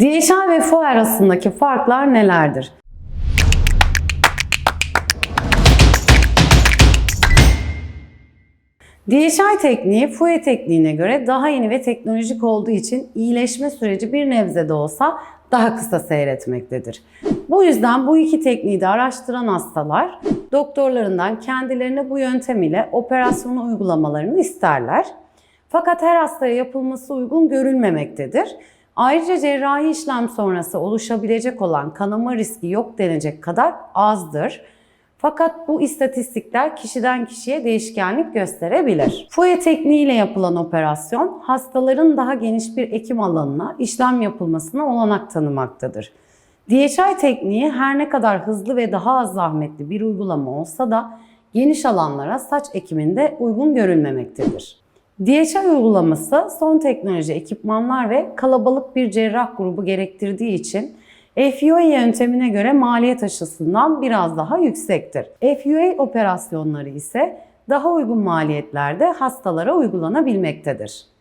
DHI ve FUE arasındaki farklar nelerdir? DHI tekniği FUE tekniğine göre daha yeni ve teknolojik olduğu için iyileşme süreci bir nebze de olsa daha kısa seyretmektedir. Bu yüzden bu iki tekniği de araştıran hastalar doktorlarından kendilerine bu yöntem ile operasyonu uygulamalarını isterler. Fakat her hastaya yapılması uygun görülmemektedir. Ayrıca cerrahi işlem sonrası oluşabilecek olan kanama riski yok denecek kadar azdır. Fakat bu istatistikler kişiden kişiye değişkenlik gösterebilir. FUE tekniğiyle yapılan operasyon hastaların daha geniş bir ekim alanına işlem yapılmasına olanak tanımaktadır. DHI tekniği her ne kadar hızlı ve daha az zahmetli bir uygulama olsa da geniş alanlara saç ekiminde uygun görülmemektedir. DHI uygulaması son teknoloji ekipmanlar ve kalabalık bir cerrah grubu gerektirdiği için FUA yöntemine göre maliyet açısından biraz daha yüksektir. FUA operasyonları ise daha uygun maliyetlerde hastalara uygulanabilmektedir.